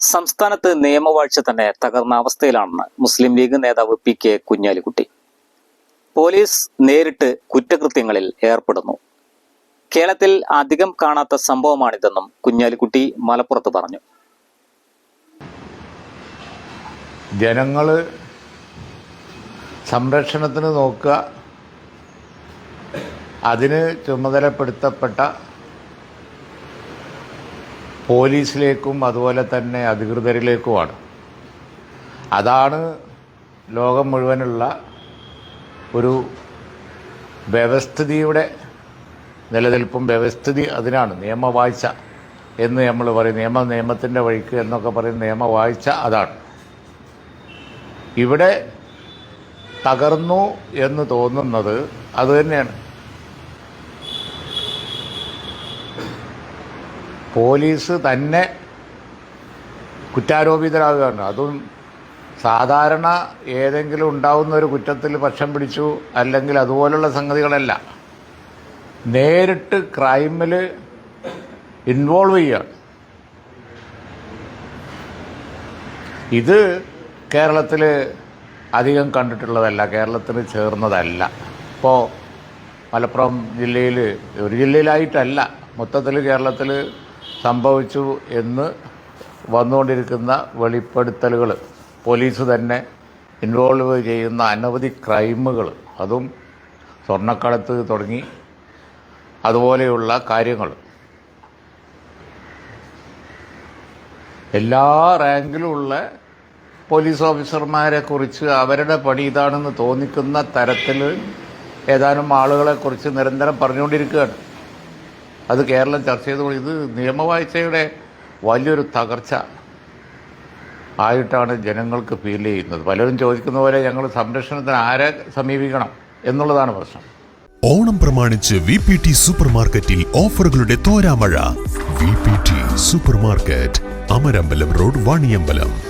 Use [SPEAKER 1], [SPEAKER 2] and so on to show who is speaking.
[SPEAKER 1] സംസ്ഥാനത്ത് നിയമവാഴ്ച തന്നെ തകർന്ന അവസ്ഥയിലാണെന്ന് മുസ്ലിം ലീഗ് നേതാവ് പി കെ കുഞ്ഞാലിക്കുട്ടി. പോലീസ് നേരിട്ട് കുറ്റകൃത്യങ്ങളിൽ ഏർപ്പെടുന്നു. കേരളത്തിൽ അധികം കാണാത്ത സംഭവമാണിതെന്നും കുഞ്ഞാലിക്കുട്ടി മലപ്പുറത്ത് പറഞ്ഞു.
[SPEAKER 2] ജനങ്ങൾ സംരക്ഷണത്തിന് നോക്കുക. അതിന് ചുമതലപ്പെടുത്തപ്പെട്ട പോലീസിലേക്കും അതുപോലെ തന്നെ അധികൃതരിലേക്കുമാണ്. അതാണ് ലോകം മുഴുവനുള്ള ഒരു വ്യവസ്ഥിതിയുടെ നിലനിൽപ്പും വ്യവസ്ഥിതി അതിനാണ്. നിയമവാഴ്ച എന്ന് നമ്മൾ പറയും. നിയമ നിയമത്തിന്റെ വഴിക്ക് എന്നൊക്കെ പറയും. നിയമവാഴ്ച അതാണ്. ഇവിടെ തകർന്നു എന്ന് തോന്നുന്നത് അതുതന്നെയാണ് പോലീസ് തന്നെ കുറ്റാരോപിതരാകുകയാണ്. അതും സാധാരണ ഏതെങ്കിലും ഉണ്ടാവുന്ന ഒരു കുറ്റത്തിൽ പക്ഷം പിടിച്ചു അല്ലെങ്കിൽ അതുപോലുള്ള സംഗതികളല്ല. നേരിട്ട് ക്രൈമിൽ ഇൻവോൾവ് ചെയ്യുകയാണ്. ഇത് കേരളത്തിൽ അധികം കണ്ടിട്ടുള്ളതല്ല കേരളത്തിന് ചേർന്നതല്ല. ഇപ്പോൾ മലപ്പുറം ജില്ലയിൽ ഒരു ജില്ലയിലായിട്ടല്ല. മൊത്തത്തിൽ കേരളത്തിൽ സംഭവിച്ചു എന്ന് വന്നുകൊണ്ടിരിക്കുന്ന വെളിപ്പെടുത്തലുകൾ പോലീസ് തന്നെ ഇൻവോൾവ് ചെയ്യുന്ന അനവധി ക്രൈമുകൾ അതും സ്വർണക്കടത്ത് തുടങ്ങി അതുപോലെയുള്ള കാര്യങ്ങൾ എല്ലാ റാങ്കിലുമുള്ള പോലീസ് ഓഫീസർമാരെ കുറിച്ച് അവരുടെ പണി ഇതാണെന്ന് തോന്നിക്കുന്ന തരത്തിൽ ഏതാനും ആളുകളെക്കുറിച്ച് നിരന്തരം പറഞ്ഞുകൊണ്ടിരിക്കുകയാണ്. അത് കേരളം ചർച്ച ചെയ്തു ഇത് നിയമവാഴ്ചയുടെ വലിയൊരു തകർച്ച ആയിട്ടാണ് ജനങ്ങൾക്ക് ഫീൽ ചെയ്യുന്നത്. പലരും ചോദിക്കുന്ന പോലെ ഞങ്ങൾ സംരക്ഷണത്തിന് ആരെ സമീപിക്കണം എന്നുള്ളതാണ് പ്രശ്നം.
[SPEAKER 3] ഓണം പ്രമാണിച്ച് വി പി ടി സൂപ്പർ മാർക്കറ്റിൽ ഓഫറുകളുടെ തോരാമഴ. V P T super market Amarambalam road Vaniyambalam.